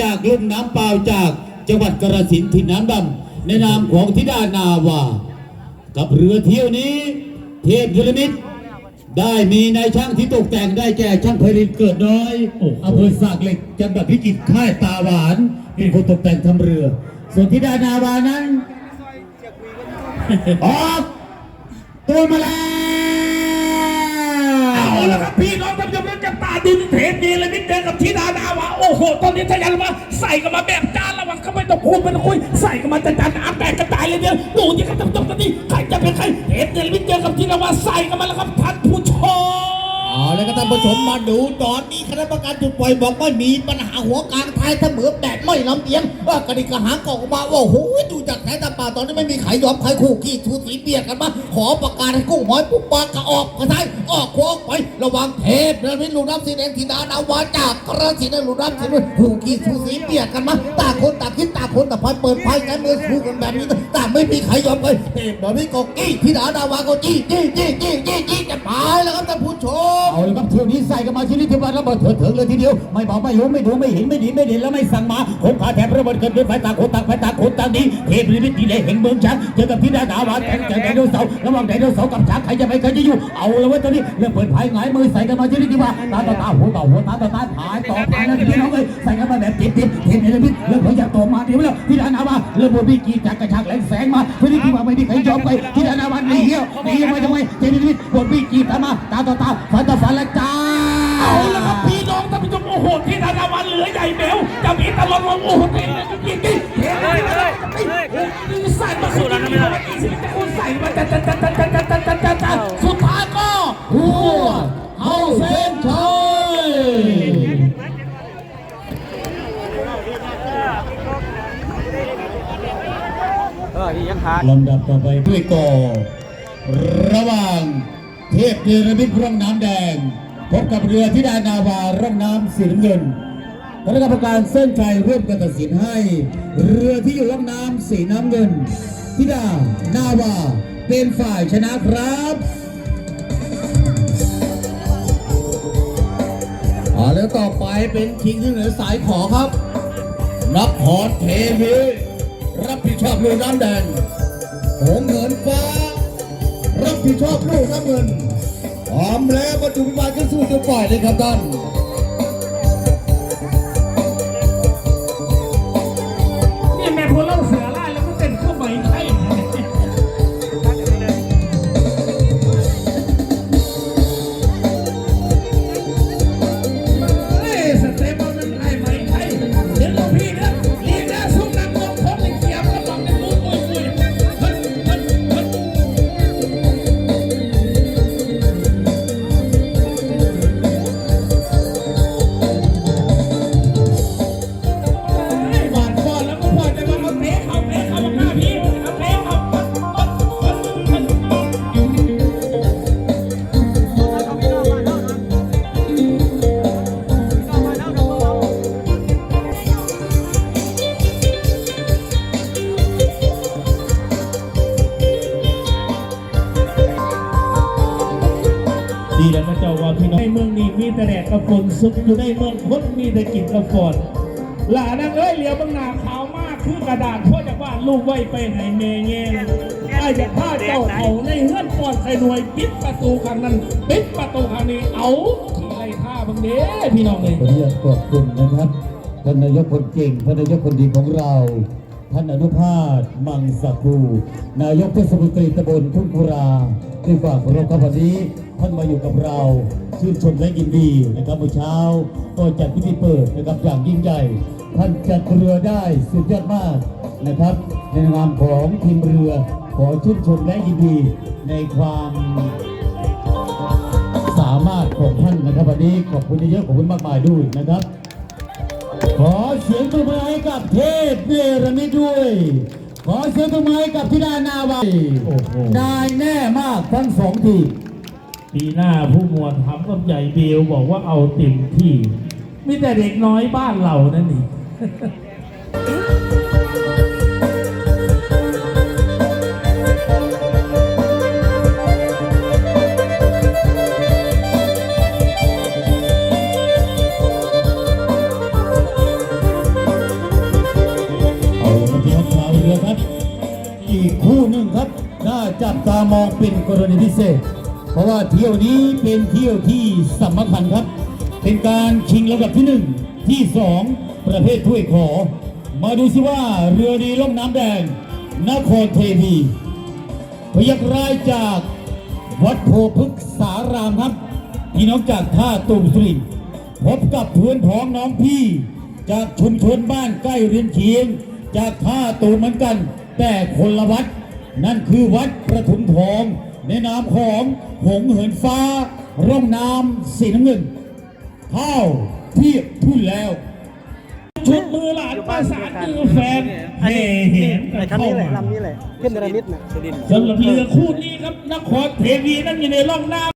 จากลุ่มน้ำเปล่าจากจังหวัดกระสินธุ์ถิ่นน้ำดำในนามของธิดานาวา กับเรือเที่ยวนี้ เทพยุรมิตรได้มีนายช่างที่ตกแต่งได้แก่ช่างเพลินเกิดน้อยอำเภอสากเหล็กจังหวัดพิจิตรค่ายตาหวานเป็นคนตกแต่งทำเรือ ส่วนธิดานาวานั้นออกตัวมาแล้ว นนี้ทะยันมาใส่กันมาแบบจานระวังเขาไม่ต้องพูดไม่ต้องคุยใส่กันมาจะจานอะแตกกระจายเลยเนี่ยดูที่เขาทำตรงนี้ใครจะเป็นใครเห็นเดียวนิดเจอกับทีละว่าใส่กันมาแล้วครับท่านผู้ช เอาแล้วก็ท่านผู้ชมมาดูตอนนี้คณะกรรมการจุดปล่อยบอกว่ามีปัญหาหัวกลางท้ายเสมอแบบไม่ลำเอียงว่ากระดิกกระหางกออกมาว่าโอ้โหดูจากสายตาป่าตอนนี้ไม่มีใครยอมใครคู่ขี้ทูสีเบียดกันมาขอประกาศให้กุ้งหอยปุ๊บปากกระออกกระซ้ายออกขวาออกไประวังเทพเรือนี้ลูกน้ำสีแดงทีดานาวาจากกระสีแดงลูกน้ำสีด้วยคู่ขี้ทูสีเบียดกันมาต่างคนต่างคิดต่างคนต่างพายเปิดไพ่กันมือคู่กันแบบนี้แต่ไม่มีใครยอมใครเทพแบบนี้ก็กี้ทีดานาวาก็จี้จี้จี้จี้จี้จี้จะตายแล้วครับท่านผู้ชมเอาละครับเที่ยวนี้ใส่กันมาที่นี่ที่บ้านระเบิดเถิดเถิงเลยทีเดียว ไม่บอกไม่รู้ไม่ดูไม่เห็นไม่ดีไม่เด่นแล้วไม่สั่งมาคงขาแถบระเบิดเกิดด้วยไฟต่างคนต่างไฟต่างคนต่างนี้เทพนิมิตดีเลยแห่งเมืองช้างเจอกับที่ดาดาวาแข่งจากไดโนเสาร์ระหว่างไดโนเสาร์กับช้างใครจะไปใครจะอยู่ เอาละเว้ยตอนนี้เรื่องเปิดไพ่หงายมือใส่กันมาที่นี่ที่บ้านตาต่อตาหัวต่อหัวตาต่อตาผายต่อผายแล้วพี่น้องเอ้ยใส่กันมาแบบติดติดเทพนิมิตเรื่องของจากตัวมาเดี๋ยวแล้วที่ดานาวาเรื่องบนบีกีจากกระชากแหลงแสงมาที่นี่ที่บ้านไม่มีใครยอมไปที่ดานาวาหนีเหี้ยวหนีไปทำไม เทพนิมิตบนบีกีตามมาตาต่อตาฟันต่อฟันแล้วจ้าเอาละครับพี่น้องท่านผู้ชมโอ้โหที่ดานาวาเหลือใหญ่แมวจะมีตลอดลงโอ้โหเท่จริงจริงเท่เลยใส่มาสุดแล้วนะคุณใส่มาจัดจัดจัดจัดจัดจัดจัดจัดจัดจัดสุดท้ายก็หัวเอาเส้นชัยลำดับต่อไปด้วยกอ ระหว่างเทพเนรมิตร่องน้ำแดง พบกับเรือธิดานาวาร่องน้ำสีน้ำเงินคณะกรรมการเส้นชัยร่วมกันตัดสินให้ เรือที่อยู่ร่องน้ำสีน้ำเงินธิดานาวาเป็นฝ่ายชนะครับเอาแล้วต่อไปเป็นคิงที่เหนือสายขอครับ นักพรเทวีรับผิดชอบลูกน้ำแดงหเงินฟ้า ที่ชอบลูกน้ำเงินพร้อมแล้วประจุพิบาลขึ้นสู้จะปล่อยเลยครับท่าน มีแต่แดดกับฝนสุขอยู่ในเมืองคนมีแต่กินกับฝนหลานนังเอ้ยเหลียวบางหนาขาวมากคือกระดาษพ่อจากบ้านลูกไว้ไปไหนเมเงี้ยไอ้จากผ้าเจ้าเขาในเฮือนปอดใส่หน่วยปิดประตูครั้งนั้นปิดประตูครั้งนี้เอาขี่ไล่ท่าบางเด้พี่น้องเลยขออนุญาตขอบคุณนะครับท่านนายกคนเก่งท่านนายกคนดีของเรา ท่านอนุภาสมังสกูนายกเทศมนตรีตำบลทุ่งกุราที่ฝากราครับวันนี้ ท่านมาอยู่กับเราชื่นชมและยินดีนะครับเมื่อเช้าก็จัดพิธีเปิดนะครับอย่างยิ่งใหญ่ ท่านจัดเรือได้สุดยอดมากนะครับในนามของทีมเรือ ขอชื่นชมและยินดีในความสามารถของท่านนะครับวันนี้ขอบคุณเยอะๆขอบคุณมากมายด้วยนะครับ ขอเสียงตบมือให้กับเทพเนรมิตด้วยขอเสียงตบมือให้กับธิดานาวาโอ้โหได้แน่มากทั้งสองทีม ปีหน้าผู้มวลทำกับใหญ่เบลบอกว่าเอาเต็มที่ มีแต่เด็กน้อยบ้านเรานั่นนี่อีกคู่หนึ่งครับ น่าจับตามองเป็นกรณีพิเศษ เพราะว่าเที่ยวนี้เป็นเที่ยวที่สำคัญครับ เป็นการชิงลำดับที่หนึ่งที่สองประเภทถ้วยขอ มาดูสิว่าเรือดีล่องน้ำแดง นครเทพีพยักรายจากวัดโพพฤกษารามครับพี่น้องจากท่าตูมสุรินพบกับเพื่อนพ้องน้องพี่ จากชุมชนบ้านใกล้เรียนเคียง จากท่าตูมเหมือนกัน แต่คนละวัด นั่นคือวัดประทุมทอง ในนามของหงเหินฟ้า ร่องน้ำสีน้ำเงินข้าวเทียบทุ่นแล้วชุดมือหลานประสานมือแฟนเฮ่เห็นกัไอ้นคันเข้านี้แหละมาลำนี้แหละขึ้นเดรมิดน่ะสำหรับเรือคู่นี้ครับนครเทวีนั้นอยู่ในร่องน้ำ